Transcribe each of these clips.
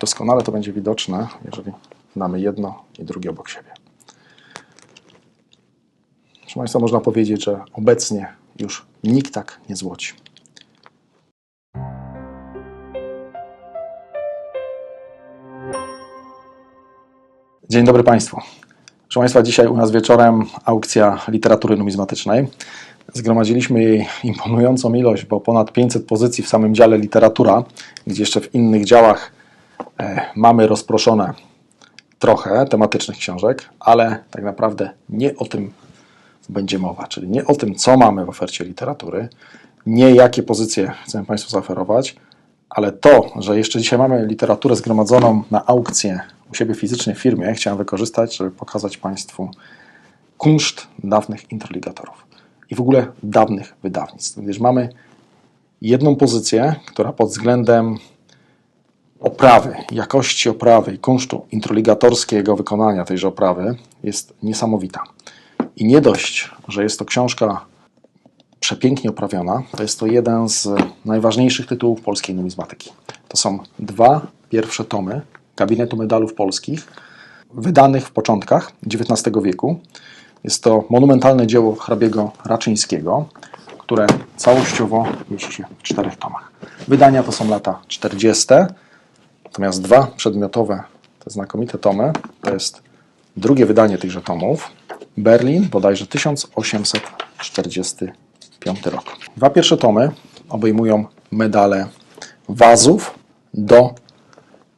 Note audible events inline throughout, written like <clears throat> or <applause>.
Doskonale to będzie widoczne, jeżeli damy jedno i drugie obok siebie. Proszę Państwa, można powiedzieć, że obecnie już nikt tak nie złoci. Dzień dobry Państwu. Proszę Państwa, dzisiaj u nas wieczorem aukcja literatury numizmatycznej. Zgromadziliśmy jej imponującą ilość, bo ponad 500 pozycji w samym dziale literatura, gdzie jeszcze w innych działach mamy rozproszone trochę tematycznych książek, ale tak naprawdę nie o tym będzie mowa, czyli nie o tym, co mamy w ofercie literatury, nie jakie pozycje chcemy Państwu zaoferować, ale to, że jeszcze dzisiaj mamy literaturę zgromadzoną na aukcję u siebie fizycznie w firmie, chciałem wykorzystać, żeby pokazać Państwu kunszt dawnych interligatorów i w ogóle dawnych wydawnictw, gdyż mamy jedną pozycję, która pod względem oprawy, jakości oprawy i kunsztu introligatorskiego wykonania tejże oprawy jest niesamowita. I nie dość, że jest to książka przepięknie oprawiona, to jest to jeden z najważniejszych tytułów polskiej numizmatyki. To są dwa pierwsze tomy Gabinetu Medalów Polskich, wydanych w początkach XIX wieku. Jest to monumentalne dzieło hrabiego Raczyńskiego, które całościowo mieści się w czterech tomach. Wydania to są lata 40. Natomiast dwa przedmiotowe, te znakomite tomy, to jest drugie wydanie tychże tomów, Berlin, bodajże 1845 rok. Dwa pierwsze tomy obejmują medale wazów do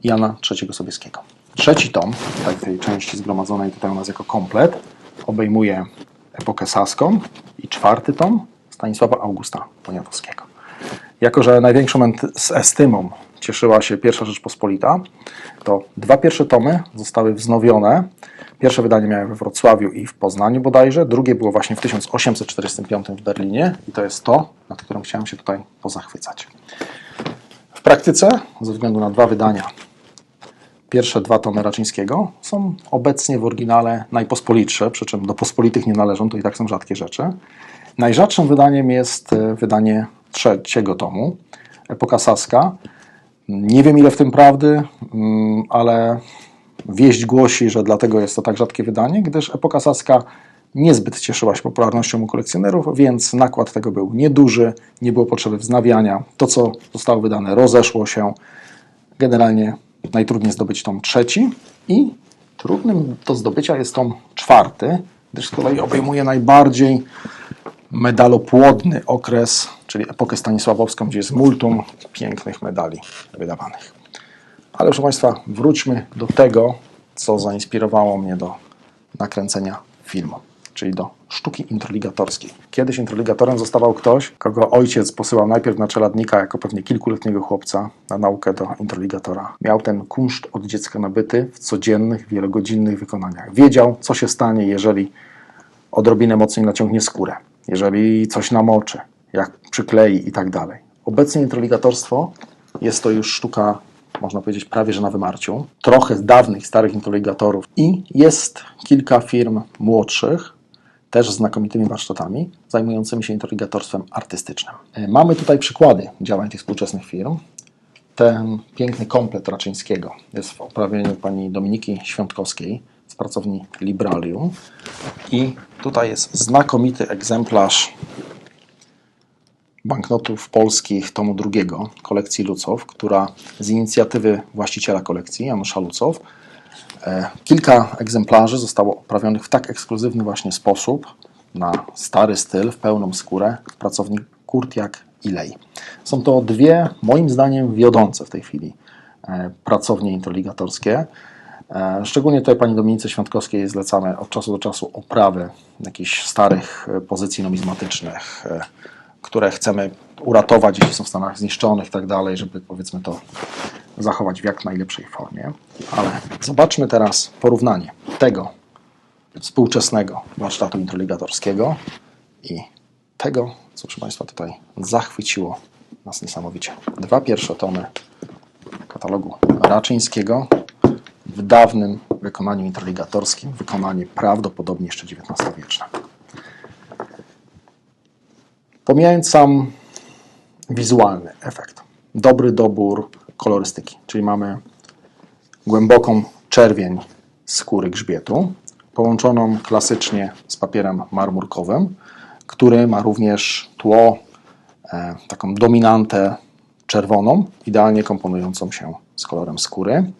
Jana III Sobieskiego. Trzeci tom, w tej części zgromadzonej tutaj u nas jako komplet, obejmuje epokę saską i czwarty tom Stanisława Augusta Poniatowskiego. Jako, że największą estymą cieszyła się pierwsza Rzeczpospolita, to dwa pierwsze tomy zostały wznowione. Pierwsze wydanie miałem we Wrocławiu i w Poznaniu bodajże, drugie było właśnie w 1845 w Berlinie i to jest to, nad którym chciałem się tutaj pozachwycać. W praktyce, ze względu na dwa wydania, pierwsze dwa tomy Raczyńskiego są obecnie w oryginale najpospolitsze, przy czym do pospolitych nie należą, to i tak są rzadkie rzeczy. Najrzadszym wydaniem jest e, wydanie trzeciego tomu, Epoka Saska. Nie wiem ile w tym prawdy, mm, ale wieść głosi, że dlatego jest to tak rzadkie wydanie, gdyż Epoka Saska niezbyt cieszyła się popularnością u kolekcjonerów, więc nakład tego był nieduży, nie było potrzeby wznawiania. To, co zostało wydane, rozeszło się. Generalnie najtrudniej zdobyć tom trzeci i trudnym do zdobycia jest tom czwarty, gdyż z kolei obejmuje najbardziej medalopłodny okres, czyli epokę stanisławowską, gdzie jest multum pięknych medali wydawanych. Ale proszę Państwa, wróćmy do tego, co zainspirowało mnie do nakręcenia filmu, czyli do sztuki introligatorskiej. Kiedyś introligatorem zostawał ktoś, kogo ojciec posyłał najpierw na czeladnika jako pewnie kilkuletniego chłopca na naukę do introligatora. Miał ten kunszt od dziecka nabyty w codziennych, wielogodzinnych wykonaniach. Wiedział, co się stanie, jeżeli odrobinę mocniej naciągnie skórę, jeżeli coś namoczy, jak przyklei i tak dalej. Obecnie introligatorstwo jest to już sztuka, można powiedzieć, prawie że na wymarciu. Trochę z dawnych, starych introligatorów i jest kilka firm młodszych, też znakomitymi warsztatami, zajmującymi się introligatorstwem artystycznym. E, Mamy tutaj przykłady działań tych współczesnych firm. Ten piękny komplet Raczyńskiego jest w oprawieniu pani Dominiki Świątkowskiej z pracowni Libralium. I tutaj jest znakomity egzemplarz banknotów polskich tomu drugiego kolekcji Lucow, która z inicjatywy właściciela kolekcji, Janusza Lucow, e, kilka egzemplarzy zostało oprawionych w tak ekskluzywny właśnie sposób, na stary styl, w pełną skórę, w pracowni Kurtiak i Lej. Są to dwie, moim zdaniem, wiodące w tej chwili e, pracownie interligatorskie. E, Szczególnie tutaj pani Dominice Świątkowskiej zlecamy od czasu do czasu oprawy jakichś starych e, pozycji numizmatycznych, e, które chcemy uratować, jeśli są w stanach zniszczonych i tak dalej, żeby powiedzmy to zachować w jak najlepszej formie. Ale zobaczmy teraz porównanie tego współczesnego warsztatu introligatorskiego i tego, co proszę Państwa tutaj zachwyciło nas niesamowicie. Dwa pierwsze tomy katalogu Raczyńskiego w dawnym wykonaniu interligatorskim, wykonanie prawdopodobnie jeszcze XIX-wieczne. Pomijając sam wizualny efekt, dobry dobór kolorystyki, czyli mamy głęboką czerwień skóry grzbietu, połączoną klasycznie z papierem marmurkowym, który ma również tło, e, taką dominantę czerwoną, idealnie komponującą się z kolorem skóry.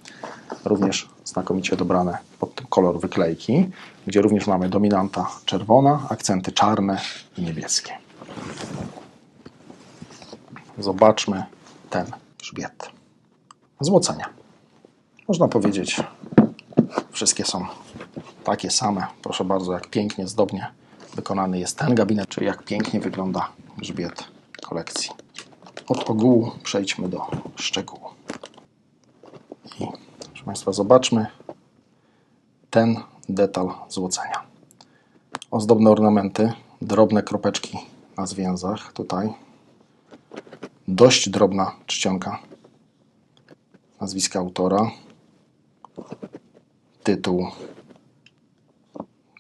Również znakomicie dobrane pod kolor wyklejki, gdzie również mamy dominanta czerwona, akcenty czarne i niebieskie. Zobaczmy ten grzbiet. Złocenia. Można powiedzieć, wszystkie są takie same. Proszę bardzo, jak pięknie, zdobnie wykonany jest ten gabinet, czy jak pięknie wygląda grzbiet kolekcji. Od ogółu przejdźmy do szczegółu. Państwa, zobaczmy ten detal złocenia. Ozdobne ornamenty, drobne kropeczki na zwięzach tutaj. Dość drobna czcionka nazwiska autora, tytuł,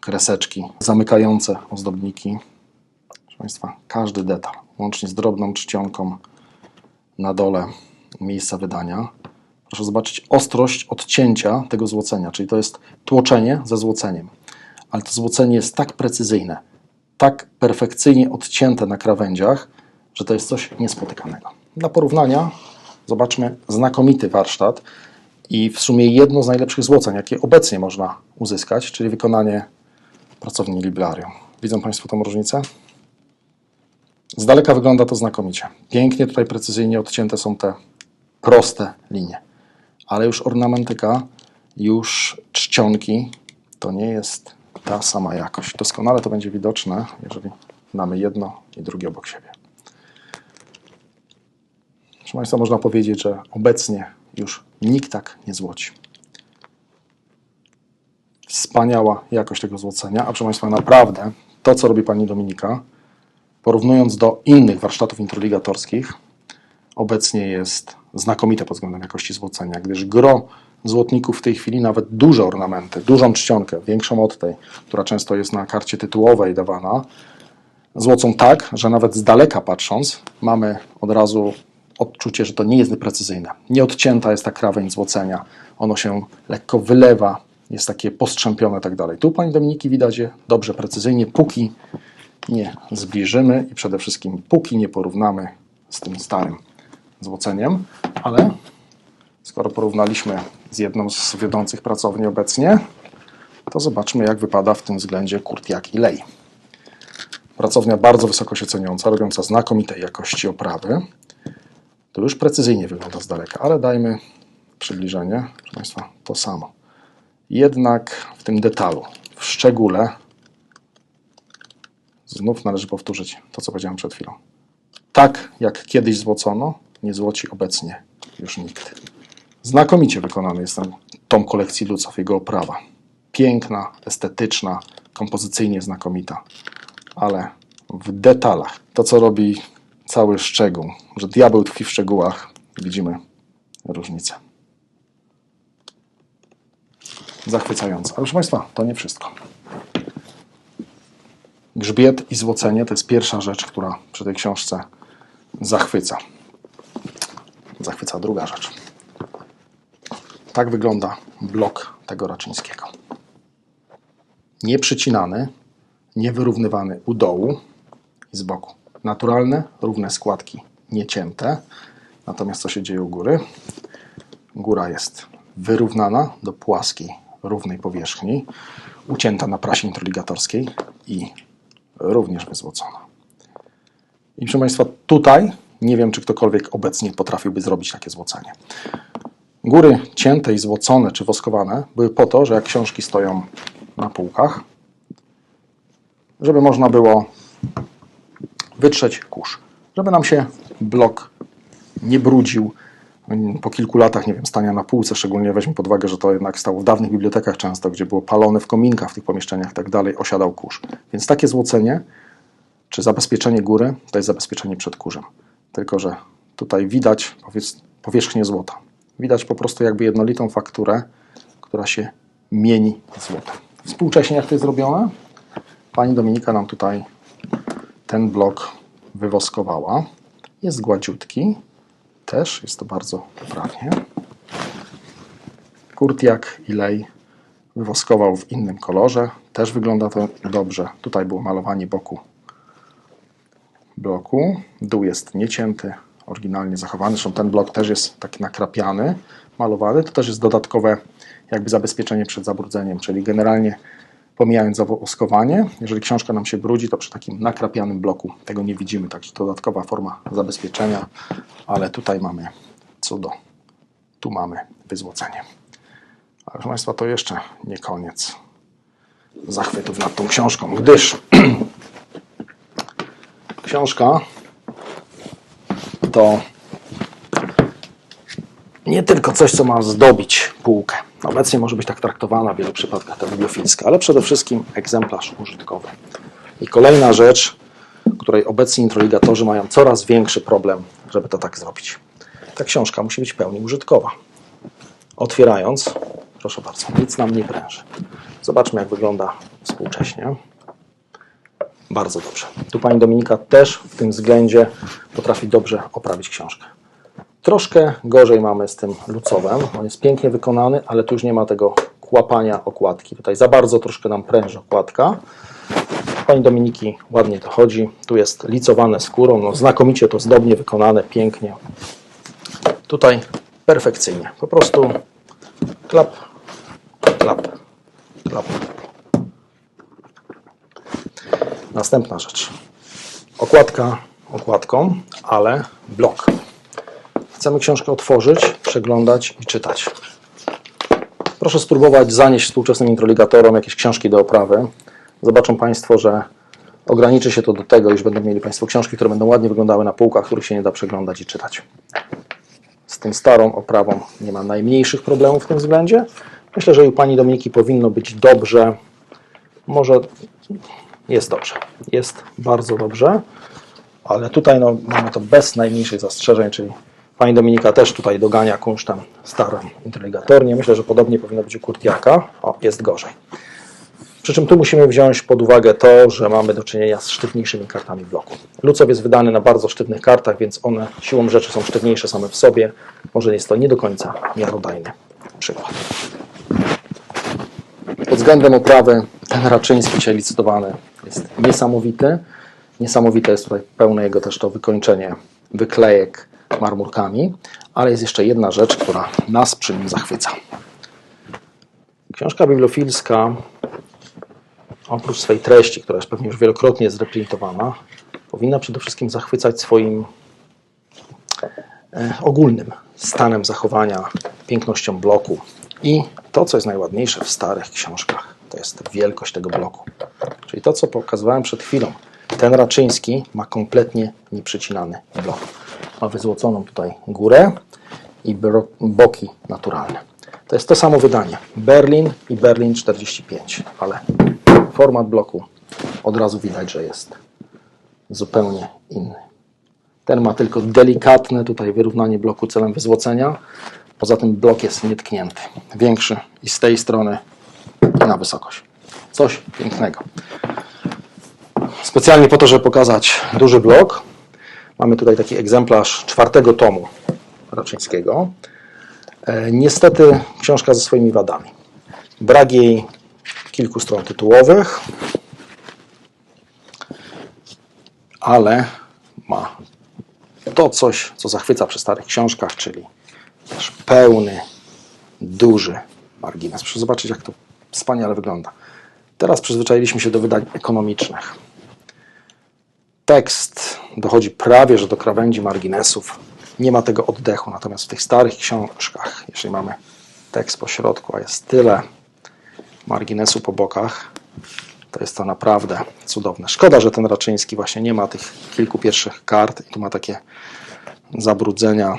kreseczki zamykające ozdobniki. Proszę Państwa, każdy detal, łącznie z drobną czcionką na dole miejsca wydania. Proszę zobaczyć ostrość odcięcia tego złocenia, czyli to jest tłoczenie ze złoceniem. Ale to złocenie jest tak precyzyjne, tak perfekcyjnie odcięte na krawędziach, że to jest coś niespotykanego. Dla porównania zobaczmy znakomity warsztat i w sumie jedno z najlepszych złoceń, jakie obecnie można uzyskać, czyli wykonanie pracowni Liblarium. Widzą Państwo tą różnicę? Z daleka wygląda to znakomicie. Pięknie tutaj precyzyjnie odcięte są te proste linie. Ale już ornamentyka, już czcionki to nie jest ta sama jakość. Doskonale to będzie widoczne, jeżeli mamy jedno i drugie obok siebie. Proszę Państwa, można powiedzieć, że obecnie już nikt tak nie złoci. Wspaniała jakość tego złocenia, a proszę Państwa, naprawdę to, co robi Pani Dominika, porównując do innych warsztatów introligatorskich, obecnie jest znakomite pod względem jakości złocenia, gdyż gro złotników w tej chwili nawet duże ornamenty, dużą czcionkę, większą od tej, która często jest na karcie tytułowej dawana, złocą tak, że nawet z daleka patrząc mamy od razu odczucie, że to nie jest precyzyjne. Nieodcięta jest ta krawędź złocenia, ono się lekko wylewa, jest takie postrzępione i tak dalej. Tu Pani Dominiki widać je dobrze, precyzyjnie, póki nie zbliżymy i przede wszystkim póki nie porównamy z tym starym złoceniem, ale skoro porównaliśmy z jedną z wiodących pracowni obecnie, to zobaczmy jak wypada w tym względzie Kurtiak i Lej. Pracownia bardzo wysoko się ceniąca, robiąca znakomitej jakości oprawy. To już precyzyjnie wygląda z daleka, ale dajmy przybliżenie. Proszę Państwa, to samo. Jednak w tym detalu, w szczególe, znów należy powtórzyć to, co powiedziałem przed chwilą. Tak jak kiedyś złocono, nie złoci obecnie już nikt. Znakomicie wykonany jest ten tom kolekcji Lucow, jego oprawa. Piękna, estetyczna, kompozycyjnie znakomita, ale w detalach, to co robi cały szczegół, że diabeł tkwi w szczegółach, widzimy różnicę. Zachwycające. Ale proszę Państwa, to nie wszystko. Grzbiet i złocenie to jest pierwsza rzecz, która przy tej książce zachwyca. Zachwyca druga rzecz. Tak wygląda blok tego Raczyńskiego. Nieprzycinany, niewyrównywany u dołu i z boku. Naturalne, równe składki, niecięte. Natomiast co się dzieje u góry? Góra jest wyrównana do płaskiej, równej powierzchni, ucięta na prasie introligatorskiej i również wyzłocona. I proszę Państwa, tutaj nie wiem, czy ktokolwiek obecnie potrafiłby zrobić takie złocenie. Góry cięte i złocone czy woskowane były po to, że jak książki stoją na półkach, żeby można było wytrzeć kurz, żeby nam się blok nie brudził po kilku latach, nie wiem, stania na półce, szczególnie weźmy pod uwagę, że to jednak stało w dawnych bibliotekach często, gdzie było palone w kominkach w tych pomieszczeniach i tak dalej, osiadał kurz. Więc takie złocenie czy zabezpieczenie góry to jest zabezpieczenie przed kurzem. Tylko, że tutaj widać powierzchnię złota. Widać po prostu jakby jednolitą fakturę, która się mieni złotem. Współcześnie jak to jest zrobione? Pani Dominika nam tutaj ten blok wywoskowała. Jest gładziutki. Też jest to bardzo poprawnie. Kurtiak i Lej wywoskował w innym kolorze. Też wygląda to dobrze. Tutaj było malowanie boku bloku. Dół jest niecięty, oryginalnie zachowany. Zresztą ten blok też jest taki nakrapiany, malowany. To też jest dodatkowe jakby zabezpieczenie przed zabrudzeniem, czyli generalnie pomijając zawoskowanie, jeżeli książka nam się brudzi, to przy takim nakrapianym bloku tego nie widzimy, także dodatkowa forma zabezpieczenia, ale tutaj mamy cudo. Tu mamy wyzłocenie. Ale proszę Państwa, to jeszcze nie koniec zachwytów nad tą książką, gdyż <clears throat> książka to nie tylko coś, co ma zdobić półkę. Obecnie może być tak traktowana w wielu przypadkach ta bibliofilska, ale przede wszystkim egzemplarz użytkowy. I kolejna rzecz, której obecni introligatorzy mają coraz większy problem, żeby to tak zrobić. Ta książka musi być w pełni użytkowa. Otwierając, proszę bardzo, nic nam nie pręży. Zobaczmy, jak wygląda współcześnie. Bardzo dobrze. Tu pani Dominika też w tym względzie potrafi dobrze oprawić książkę. Troszkę gorzej mamy z tym lucowem. On jest pięknie wykonany, ale tu już nie ma tego kłapania okładki. Tutaj za bardzo troszkę nam pręży okładka. Pani Dominiki ładnie to chodzi. Tu jest licowane skórą. No, znakomicie to zdobnie wykonane, pięknie. Tutaj perfekcyjnie. Po prostu klap, klap, klap. Następna rzecz. Okładka okładką, ale blok. Chcemy książkę otworzyć, przeglądać i czytać. Proszę spróbować zanieść współczesnym introligatorom jakieś książki do oprawy. Zobaczą Państwo, że ograniczy się to do tego, iż będą mieli Państwo książki, które będą ładnie wyglądały na półkach, których się nie da przeglądać i czytać. Z tą starą oprawą nie ma najmniejszych problemów w tym względzie. Myślę, że u Pani Dominiki powinno być dobrze. Może jest dobrze. Jest bardzo dobrze. Ale tutaj no, mamy to bez najmniejszych zastrzeżeń, czyli Pani Dominika też tutaj dogania kunsztem starą inteligatornie. Myślę, że podobnie powinno być u Kurtiaka. O, jest gorzej. Przy czym tu musimy wziąć pod uwagę to, że mamy do czynienia z sztywniejszymi kartami bloku. Lucow jest wydany na bardzo sztywnych kartach, więc one siłą rzeczy są sztywniejsze same w sobie. Może jest to nie do końca miarodajny przykład. Pod względem oprawy ten Raczyński dzisiaj licytowany jest niesamowity. Niesamowite jest tutaj pełne jego też to wykończenie wyklejek marmurkami, ale jest jeszcze jedna rzecz, która nas przy nim zachwyca. Książka bibliofilska, oprócz swej treści, która jest pewnie już wielokrotnie zreprintowana, powinna przede wszystkim zachwycać swoim e, ogólnym stanem zachowania, pięknością bloku i to, co jest najładniejsze w starych książkach, to jest wielkość tego bloku. Czyli to, co pokazywałem przed chwilą. Ten Raczyński ma kompletnie nieprzecinany blok. Ma wyzłoconą tutaj górę i boki naturalne. To jest to samo wydanie. Berlin i Berlin 45, ale format bloku od razu widać, że jest zupełnie inny. Ten ma tylko delikatne tutaj wyrównanie bloku celem wyzłocenia. Poza tym blok jest nietknięty. Większy i z tej strony na wysokość. Coś pięknego. Specjalnie po to, żeby pokazać duży blok, mamy tutaj taki egzemplarz czwartego tomu Raczyńskiego. E, Niestety książka ze swoimi wadami. Brak jej kilku stron tytułowych, ale ma to coś, co zachwyca przy starych książkach, czyli pełny, duży margines. Proszę zobaczyć, jak to wspaniale wygląda. Teraz przyzwyczailiśmy się do wydań ekonomicznych. Tekst dochodzi prawie że do krawędzi marginesów. Nie ma tego oddechu. Natomiast w tych starych książkach, jeśli mamy tekst po środku, a jest tyle marginesu po bokach, to jest to naprawdę cudowne. Szkoda, że ten Raczyński właśnie nie ma tych kilku pierwszych kart i tu ma takie zabrudzenia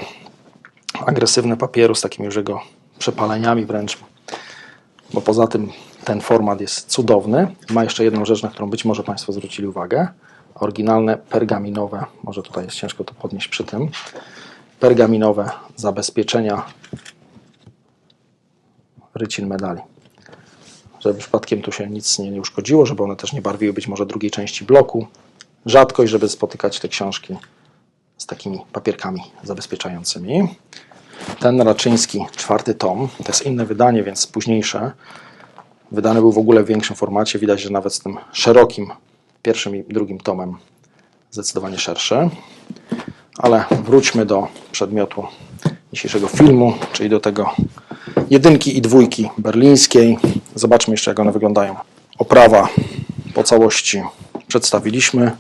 agresywne papieru z takimi już jego przepaleniami wręcz. Bo poza tym ten format jest cudowny. Ma jeszcze jedną rzecz, na którą być może Państwo zwrócili uwagę. Oryginalne pergaminowe, może tutaj jest ciężko to podnieść przy tym, pergaminowe zabezpieczenia rycin medali. Żeby przypadkiem tu się nic nie, nie uszkodziło, żeby one też nie barwiły być może drugiej części bloku. Rzadkość, żeby spotykać te książki z takimi papierkami zabezpieczającymi. Ten Raczyński, czwarty tom, to jest inne wydanie, więc późniejsze. Wydany był w ogóle w większym formacie. Widać, że nawet z tym szerokim pierwszym i drugim tomem zdecydowanie szerszy. Ale wróćmy do przedmiotu dzisiejszego filmu, czyli do tego jedynki i dwójki berlińskiej. Zobaczmy jeszcze, jak one wyglądają. Oprawa po całości przedstawiliśmy.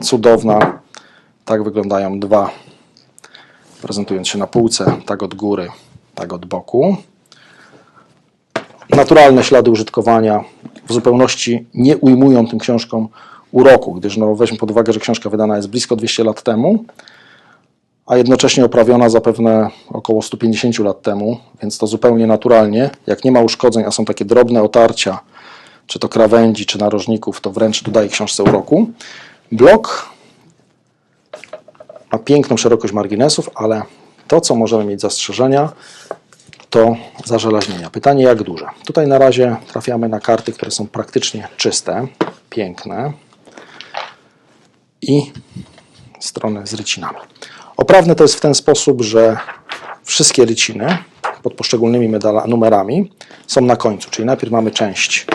Cudowna. Tak wyglądają dwa, prezentując się na półce, tak od góry, tak od boku. Naturalne ślady użytkowania w zupełności nie ujmują tym książkom uroku, gdyż no, weźmy pod uwagę, że książka wydana jest blisko 200 lat temu, a jednocześnie oprawiona zapewne około 150 lat temu, więc to zupełnie naturalnie. Jak nie ma uszkodzeń, a są takie drobne otarcia, czy to krawędzi, czy narożników, to wręcz dodaje książce uroku. Blok ma piękną szerokość marginesów, ale to, co możemy mieć zastrzeżenia, to zażelaźnienia. Pytanie, jak duże? Tutaj na razie trafiamy na karty, które są praktycznie czyste, piękne i strony z rycinami. Oprawne to jest w ten sposób, że wszystkie ryciny pod poszczególnymi medala, numerami są na końcu, czyli najpierw mamy część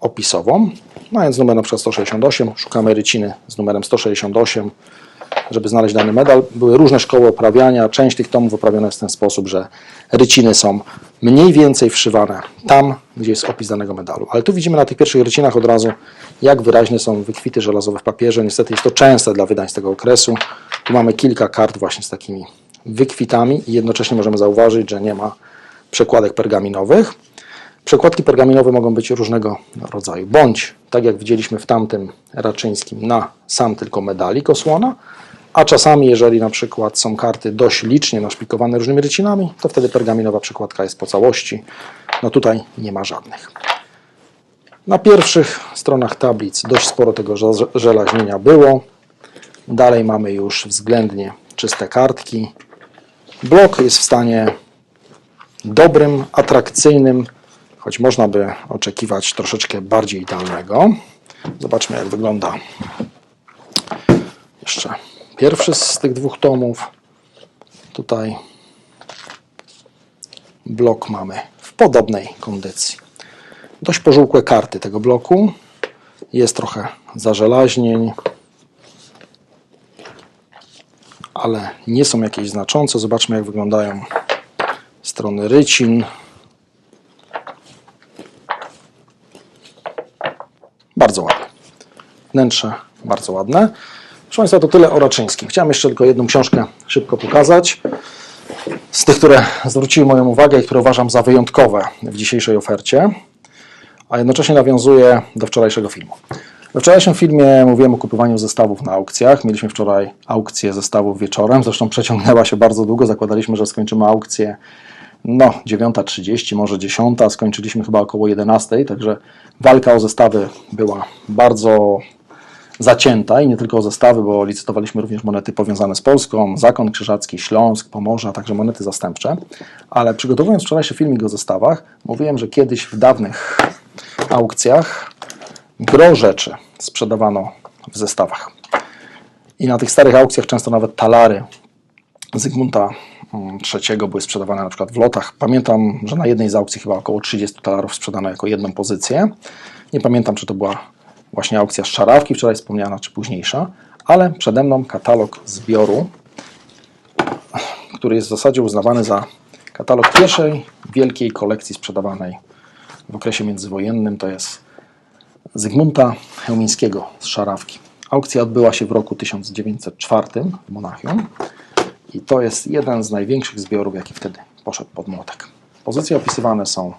opisową, mając numer na przykład 168, szukamy ryciny z numerem 168, żeby znaleźć dany medal. Były różne szkoły oprawiania, część tych tomów oprawiona jest w ten sposób, że ryciny są mniej więcej wszywane tam, gdzie jest opis danego medalu. Ale tu widzimy na tych pierwszych rycinach od razu, jak wyraźne są wykwity żelazowe w papierze. Niestety jest to częste dla wydań z tego okresu. Tu mamy kilka kart właśnie z takimi wykwitami i jednocześnie możemy zauważyć, że nie ma przekładek pergaminowych. Przekładki pergaminowe mogą być różnego rodzaju, bądź tak jak widzieliśmy w tamtym Raczyńskim na sam tylko medalik osłona, a czasami, jeżeli na przykład są karty dość licznie naszpikowane różnymi rycinami, to wtedy pergaminowa przekładka jest po całości. No tutaj nie ma żadnych. Na pierwszych stronach tablic dość sporo tego żelaźnienia było. Dalej mamy już względnie czyste kartki. Blok jest w stanie dobrym, atrakcyjnym, choć można by oczekiwać troszeczkę bardziej idealnego. Zobaczmy, jak wygląda jeszcze pierwszy z tych dwóch tomów. Tutaj blok mamy w podobnej kondycji. Dość pożółkłe karty tego bloku. Jest trochę zażelaźnień, ale nie są jakieś znaczące. Zobaczmy, jak wyglądają strony rycin. Bardzo ładne. Wnętrze bardzo ładne. Proszę Państwa, to tyle o Raczyńskim. Chciałem jeszcze tylko jedną książkę szybko pokazać. Z tych, które zwróciły moją uwagę i które uważam za wyjątkowe w dzisiejszej ofercie, a jednocześnie nawiązuję do wczorajszego filmu. We wczorajszym filmie mówiłem o kupowaniu zestawów na aukcjach. Mieliśmy wczoraj aukcję zestawów wieczorem, zresztą przeciągnęła się bardzo długo. Zakładaliśmy, że skończymy aukcję no 9.30, może 10, skończyliśmy chyba około 11, także walka o zestawy była bardzo zacięta i nie tylko o zestawy, bo licytowaliśmy również monety powiązane z Polską, Zakon Krzyżacki, Śląsk, Pomorza, także monety zastępcze. Ale przygotowując wczorajszy filmik o zestawach, mówiłem, że kiedyś w dawnych aukcjach gro rzeczy sprzedawano w zestawach. I na tych starych aukcjach często nawet talary Zygmunta III były sprzedawane na przykład w lotach. Pamiętam, że na jednej z aukcji chyba około 30 talarów sprzedano jako jedną pozycję. Nie pamiętam, czy to była właśnie aukcja z Szarawki, wczoraj wspomniana, czy późniejsza, ale przede mną katalog zbioru, który jest w zasadzie uznawany za katalog pierwszej wielkiej kolekcji sprzedawanej w okresie międzywojennym. To jest Zygmunta Chełmińskiego z Szarawki. Aukcja odbyła się w roku 1904 w Monachium i to jest jeden z największych zbiorów, jaki wtedy poszedł pod młotek. Pozycje opisywane są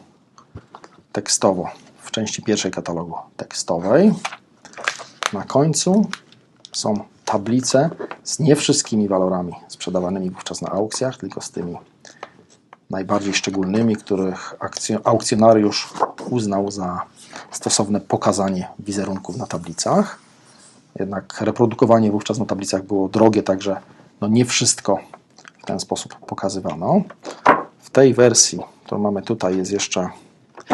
tekstowo w części pierwszej katalogu tekstowej. Na końcu są tablice z nie wszystkimi walorami sprzedawanymi wówczas na aukcjach, tylko z tymi najbardziej szczególnymi, których aukcjonariusz uznał za stosowne pokazanie wizerunków na tablicach. Jednak reprodukowanie wówczas na tablicach było drogie, także no nie wszystko w ten sposób pokazywano. W tej wersji, którą mamy tutaj, jest jeszcze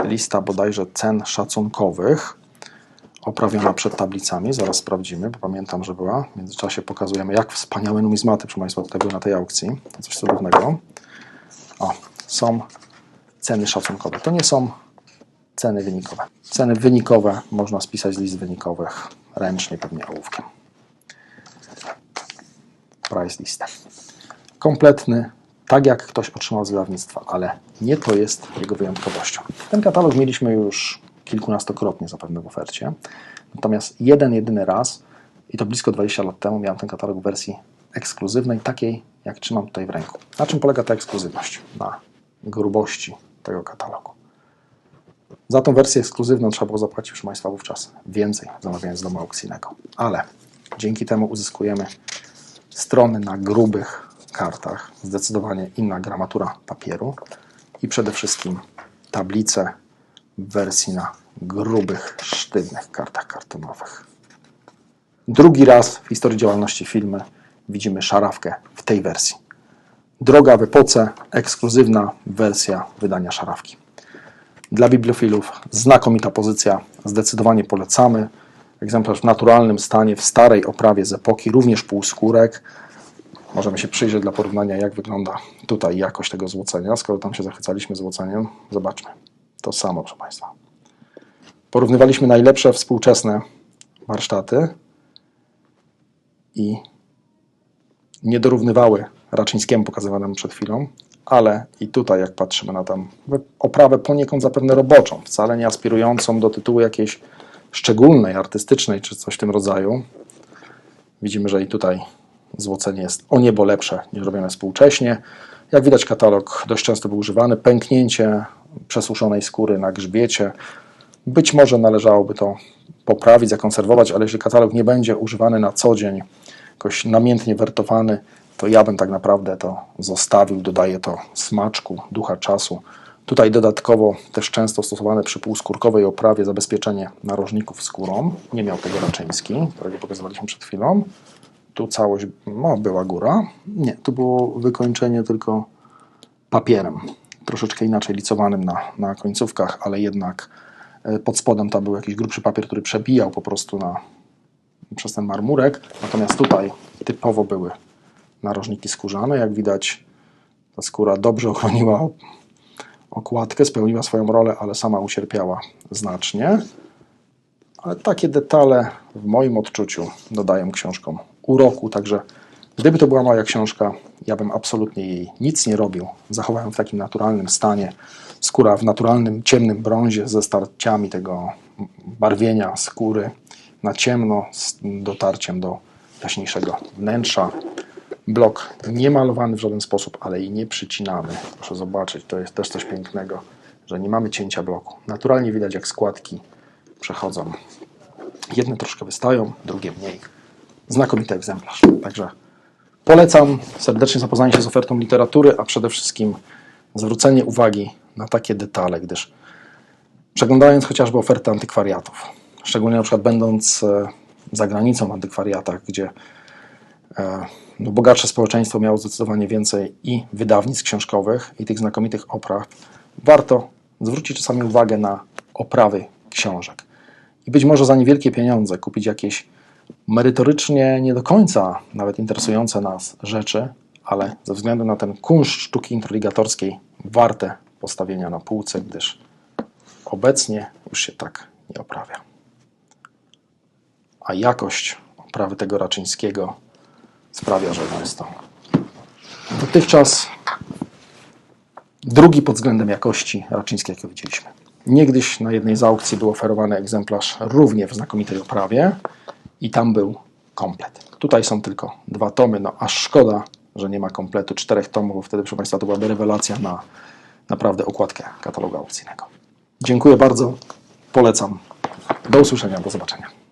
lista bodajże cen szacunkowych oprawiona przed tablicami, zaraz sprawdzimy, bo pamiętam, że była. W międzyczasie pokazujemy, jak wspaniałe numizmaty, proszę Państwa, tutaj były na tej aukcji. To coś cudownego. O, są ceny szacunkowe. To nie są ceny wynikowe. Ceny wynikowe można spisać z list wynikowych ręcznie, pewnie ołówkiem. Price list. Kompletny, tak jak ktoś otrzymał z wydawnictwa, ale nie to jest jego wyjątkowością. Ten katalog mieliśmy już kilkunastokrotnie zapewne w ofercie. Natomiast jeden, jedyny raz, i to blisko 20 lat temu, miałem ten katalog w wersji ekskluzywnej, takiej jak trzymam tutaj w ręku. Na czym polega ta ekskluzywność? Na grubości tego katalogu. Za tą wersję ekskluzywną trzeba było zapłacić, proszę Państwa, wówczas więcej, zamawiając z domu aukcyjnego. Ale dzięki temu uzyskujemy strony na grubych kartach, zdecydowanie inna gramatura papieru i przede wszystkim tablice w wersji na grubych, sztywnych kartach kartonowych. Drugi raz w historii działalności firmy widzimy szarawkę w tej wersji. Droga w epoce, ekskluzywna wersja wydania szarawki. Dla bibliofilów znakomita pozycja, zdecydowanie polecamy. Egzemplarz w naturalnym stanie, w starej oprawie z epoki, również półskórek. Możemy się przyjrzeć dla porównania, jak wygląda tutaj jakość tego złocenia. Skoro tam się zachwycaliśmy złoceniem, zobaczmy. To samo, proszę Państwa. Porównywaliśmy najlepsze współczesne warsztaty i nie dorównywały Raczyńskiemu pokazywanemu przed chwilą, ale i tutaj, jak patrzymy na tam oprawę poniekąd zapewne roboczą, wcale nie aspirującą do tytułu jakiejś szczególnej, artystycznej czy coś w tym rodzaju, widzimy, że i tutaj złocenie jest o niebo lepsze niż robione współcześnie. Jak widać, katalog dość często był używany. Pęknięcie przesuszonej skóry na grzbiecie. Być może należałoby to poprawić, zakonserwować, ale jeśli katalog nie będzie używany na co dzień, jakoś namiętnie wertowany, to ja bym tak naprawdę to zostawił. Dodaję to smaczku, ducha czasu. Tutaj dodatkowo też często stosowane przy półskórkowej oprawie zabezpieczenie narożników skórą. Nie miał tego Raczyński, którego pokazywaliśmy przed chwilą. Tu całość no, była góra. Nie, tu było wykończenie tylko papierem. Troszeczkę inaczej licowanym na, na końcówkach, ale jednak e, pod spodem tam był jakiś grubszy papier, który przebijał po prostu na, przez ten marmurek. Natomiast tutaj typowo były narożniki skórzane. Jak widać, ta skóra dobrze ochroniła okładkę, spełniła swoją rolę, ale sama ucierpiała znacznie. Ale takie detale w moim odczuciu dodają książkom uroku, także gdyby to była moja książka, ja bym absolutnie jej nic nie robił. Zachowałem w takim naturalnym stanie. Skóra w naturalnym, ciemnym brązie ze starciami tego barwienia skóry na ciemno z dotarciem do jaśniejszego wnętrza. Blok nie malowany w żaden sposób, ale i nie przycinany. Proszę zobaczyć, to jest też coś pięknego, że nie mamy cięcia bloku. Naturalnie widać, jak składki przechodzą. Jedne troszkę wystają, drugie mniej. Znakomity egzemplarz. Także polecam serdecznie zapoznanie się z ofertą literatury, a przede wszystkim zwrócenie uwagi na takie detale, gdyż przeglądając chociażby ofertę antykwariatów, szczególnie na przykład będąc e, za granicą w antykwariatach, gdzie e, no, bogatsze społeczeństwo miało zdecydowanie więcej i wydawnictw książkowych, i tych znakomitych opraw, warto zwrócić czasami uwagę na oprawy książek. I być może za niewielkie pieniądze kupić jakieś merytorycznie nie do końca nawet interesujące nas rzeczy, ale ze względu na ten kunszt sztuki introligatorskiej warte postawienia na półce, gdyż obecnie już się tak nie oprawia. A jakość oprawy tego Raczyńskiego sprawia, że no jest to dotychczas drugi pod względem jakości Raczyński, jakiego widzieliśmy. Niegdyś na jednej z aukcji był oferowany egzemplarz równie w znakomitej oprawie i tam był komplet. Tutaj są tylko dwa tomy, no aż szkoda, że nie ma kompletu czterech tomów, bo wtedy, proszę Państwa, to byłaby rewelacja na naprawdę okładkę katalogu aukcyjnego. Dziękuję bardzo, polecam. Do usłyszenia, do zobaczenia.